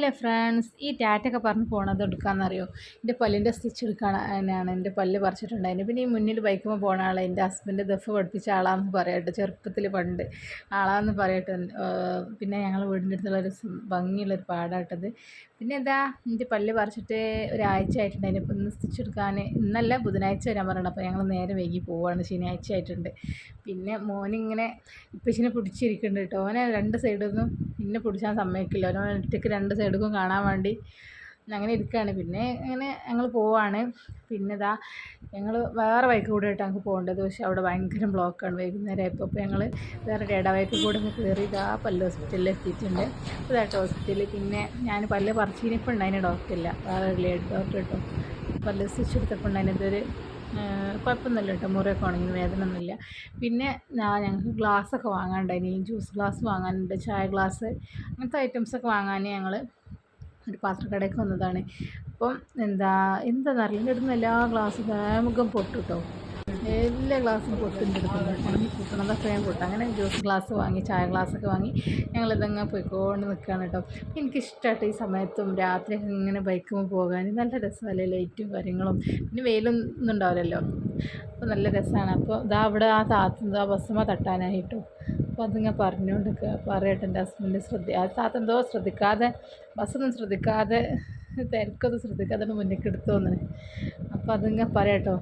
Hello friends? ഈ ടാറ്റൊക്കെ പറഞ്ഞ് പോണത് എടുക്കാമെന്നറിയോ എന്റെ പല്ലിന്റെ സ്റ്റിച്ച് എടുക്കാനാണ് എന്റെ പല്ല് പറിച്ചിട്ടുണ്ടായിരുന്നു പിന്നെ ഈ മുന്നിൽ ബൈക്കുമ്പോൾ പോണ ആളെ. എന്റെ ഹസ്ബൻഡ് ദഫ് പഠിപ്പിച്ച ആളാന്ന് പറയട്ടെ. ചെറുപ്പത്തിൽ പണ്ട് ആളാന്ന് പറയട്ടെ. പിന്നെ ഞങ്ങൾ വീടിന്റെ അടുത്തുള്ളൊരു ഭംഗിയുള്ളൊരു പാടാട്ടത് പിന്നെ എന്താ? എന്റെ പല്ല് പറിച്ചിട്ട് ഒരാഴ്ച ആയിട്ടുണ്ടായിരുന്നു ഇപ്പം ഇന്ന് സ്റ്റിച്ച് എടുക്കാൻ ഇന്നല്ല ബുധനാഴ്ച വരാൻ പറയണം അപ്പോൾ ഞങ്ങൾ നേരെ വൈകി പോവുകയാണ് ശനിയാഴ്ച ആയിട്ടുണ്ട്. പിന്നെ മോനിങ്ങനെ ഇപ്പച്ചിനെ പിടിച്ചിരിക്കുന്നുണ്ട് കേട്ടോ. അവനെ രണ്ട് സൈഡൊന്നും പിന്നെ പിടിച്ചാൽ സമ്മതിക്കില്ല. അവനെ ഒറ്റയ്ക്ക് രണ്ട് സൈഡിലും കാണാൻ വേണ്ടി. അങ്ങനെ ഇരിക്കുകയാണ് പിന്നെ അങ്ങനെ ഞങ്ങൾ പോവാണ്. പിന്നെ ഇതാ ഞങ്ങൾ വേറെ വഴിക്ക് കൂടെ ആയിട്ട് ഞങ്ങൾക്ക് പോകേണ്ടത്. പക്ഷേ അവിടെ ഭയങ്കര ബ്ലോക്കാണ് വൈകുന്നേരം ആയപ്പോൾ അപ്പോൾ ഞങ്ങൾ വേറെ ഇടവഴിക്ക് കൂടെ ഒന്ന് കയറി ഇതാ പല്ല് ഹോസ്പിറ്റലിൽ എത്തിയിട്ടുണ്ട്. ഇതായിട്ട് ഹോസ്പിറ്റലിൽ പിന്നെ ഞാൻ പല്ല് പറിച്ചിരിപ്പോൾ ഉണ്ടായിന് ഡോക്ടറില്ല വേറെ ലേഡി ഡോക്ടർ കേട്ടോ പല്ല് സ്റ്റിച്ച് എടുത്തപ്പോൾ ഉണ്ടായിന് ഇതൊരു കുഴപ്പമൊന്നുമില്ല കേട്ടോ മുറിയൊക്കെ ഉണങ്ങി. വേദന ഒന്നുമില്ല. പിന്നെ ഞങ്ങൾക്ക് ഗ്ലാസ്സൊക്കെ വാങ്ങാനുണ്ടായിനി ജ്യൂസ് ഗ്ലാസ് വാങ്ങാനുണ്ട്. ചായ ഗ്ലാസ് അങ്ങനത്തെ ഐറ്റംസൊക്കെ വാങ്ങാൻ ഞങ്ങൾ ഒരു പാത്രക്കടയ്ക്ക് വന്നതാണ്. അപ്പം എന്താ എന്താ എന്റെ അടുത്ത് എല്ലാ ഗ്ലാസ്സും വേമുഖം പൊട്ടു എല്ലാ ഗ്ലാസ്സും പൊട്ടിന്റെ ഉണങ്ങി പൊട്ടണതൊക്കെ പൊട്ടും. അങ്ങനെ ജ്യൂസ് ഗ്ലാസ് വാങ്ങി ചായ ഗ്ലാസ്സൊക്കെ വാങ്ങി ഞങ്ങളിതങ്ങനെ പോയിക്കൊണ്ട് നിൽക്കുകയാണ് കേട്ടോ. എനിക്കിഷ്ടമായിട്ട് ഈ സമയത്തും രാത്രി ഇങ്ങനെ ബൈക്കുമ്പോൾ പോകാൻ. നല്ല രസമല്ലേ ലൈറ്റും കാര്യങ്ങളും. പിന്നെ വെയിലൊന്നും ഉണ്ടാവില്ലല്ലോ. അപ്പോൾ നല്ല രസമാണ്. അപ്പോൾ ഇതാ അവിടെ ആ താത്ത ആ ബസ്സുമ്മ തട്ടാനായിട്ടു. അപ്പോൾ അതിങ്ങനെ പറഞ്ഞുകൊണ്ട് പറയട്ടെ എന്റെ ഹസ്ബൻഡ് ശ്രദ്ധ ആ താത്തെന്തോ ശ്രദ്ധിക്കാതെ ബസ്സൊന്നും ശ്രദ്ധിക്കാതെ തിരക്കൊന്നും ശ്രദ്ധിക്കാതെ മുന്നിൽ എടുത്തു വന്നത് അപ്പോൾ അതിങ്ങനെ പറയട്ടോ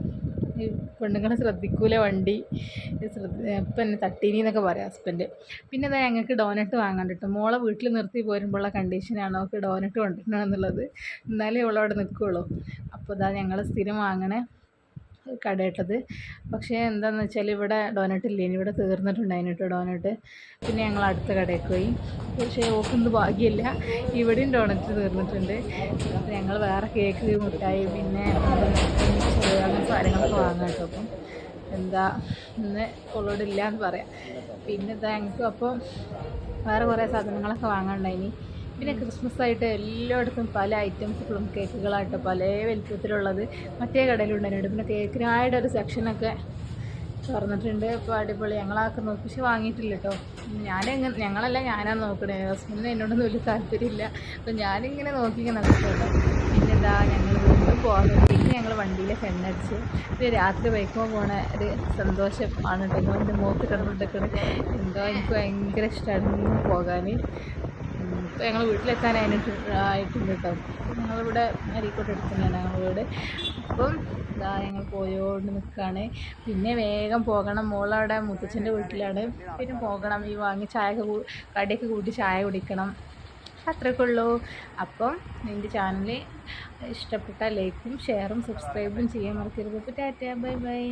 ഈ പെണ്ണുങ്ങളെ ശ്രദ്ധിക്കൂല വണ്ടി? ശ്രദ്ധ ഇപ്പം എന്നെ തട്ടീനി എന്നൊക്കെ പറയാം ഹസ്ബൻഡ് പിന്നെ അതാ ഞങ്ങൾക്ക് വാങ്ങാൻ കിട്ടും മോളെ വീട്ടിൽ നിർത്തി പോരുമ്പോഴുള്ള കണ്ടീഷനാണ് അവൾക്ക് ഡോനറ്റ് കൊണ്ടുവരണമെന്നുള്ളത് എന്നാലേ ഇവളവിടെ നിൽക്കുകയുള്ളൂ അപ്പോൾ ഇതാ ഞങ്ങൾ സ്ഥിരം വാങ്ങണേ കടയിട്ടത്. പക്ഷേ എന്താണെന്ന് വെച്ചാൽ ഇവിടെ ഡോനട്ട് ഇല്ല ഇവിടെ തീർന്നിട്ടുണ്ടായിരുന്നു കേട്ടോ ഡോനട്ട്. പിന്നെ ഞങ്ങൾ അടുത്ത കടയിൽ പോയി. പക്ഷേ ഓക്കൊന്നും ഭാഗ്യമില്ല. ഇവിടെയും ഡോണറ്റ് തീർന്നിട്ടുണ്ട്. ഞങ്ങൾ വേറെ കേക്ക് മുട്ടായി പിന്നെ അങ്ങനെ സാധനങ്ങളൊക്കെ വാങ്ങാം കേട്ടോ. അപ്പം എന്താ ഇന്ന് കൊള്ളോടില്ല എന്ന് പറയാം. പിന്നെ ഞങ്ങൾക്ക് അപ്പോൾ വേറെ കുറേ സാധനങ്ങളൊക്കെ വാങ്ങാനുണ്ടായിനി. പിന്നെ ക്രിസ്മസ് ആയിട്ട് എല്ലായിടത്തും പല ഐറ്റംസ് പ്ലം കേക്കുകളായിട്ട് പല വലിപ്പത്തിലുള്ളത് മറ്റേ കടയിലുണ്ടായിരുന്നു പിന്നെ കേക്കിനായിട്ട് ഒരു സെക്ഷനൊക്കെ തുറന്നിട്ടുണ്ട്. ഇപ്പോൾ അടിപൊളി. ഞങ്ങളാക്കി നോക്കി. പക്ഷെ വാങ്ങിയിട്ടില്ല കേട്ടോ. ഞാനെങ്ങനെ ഞങ്ങളല്ല ഞാനാണ് നോക്കണേ. ഹസ്ബൻഡിന് എന്നോടൊന്നും വലിയ താല്പര്യമില്ല. അപ്പം ഞാനിങ്ങനെ നോക്കി ഇങ്ങനെ നിൽക്കുന്നുണ്ടോ പിന്നെ. എന്താ ഞങ്ങൾ വീണ്ടും ഞങ്ങൾ വണ്ടിയിൽ ഫെണ്ണടിച്ച് പിന്നെ രാത്രി ബൈക്കുമ്പോൾ പോണ ഒരു സന്തോഷമാണ് കേട്ടോ. എന്റെ മുഖത്ത് കിടന്നിട്ടൊക്കെ എന്തോ എനിക്ക് ഭയങ്കര ഇഷ്ടമാണ് പോകാൻ ഞങ്ങൾ വീട്ടിലെത്താനായിട്ട് ആയിട്ടുണ്ട് കേട്ടോ അപ്പോൾ ഞങ്ങളിവിടെ അരീക്കോട്ട് തന്നെയാണ് ഞങ്ങൾ വീട്. അപ്പം ഇതാ ഞങ്ങൾ പോയോണ്ട് നിൽക്കുകയാണ് പിന്നെ വേഗം പോകണം. മോളവിടെ മുത്തച്ഛന്റെ വീട്ടിലാണ്. പിന്നെ പോകണം. ഈ വാങ്ങി ചായ കടിയൊക്കെ കൂട്ടി ചായ കുടിക്കണം. അത്രയൊക്കെ ഉള്ളൂ. അപ്പം എന്റെ ചാനൽ ഇഷ്ടപ്പെട്ട ലൈക്കും ഷെയറും സബ്സ്ക്രൈബും ചെയ്യാൻ മറക്കരുത്. അപ്പോൾ ടാറ്റ. Bye bye.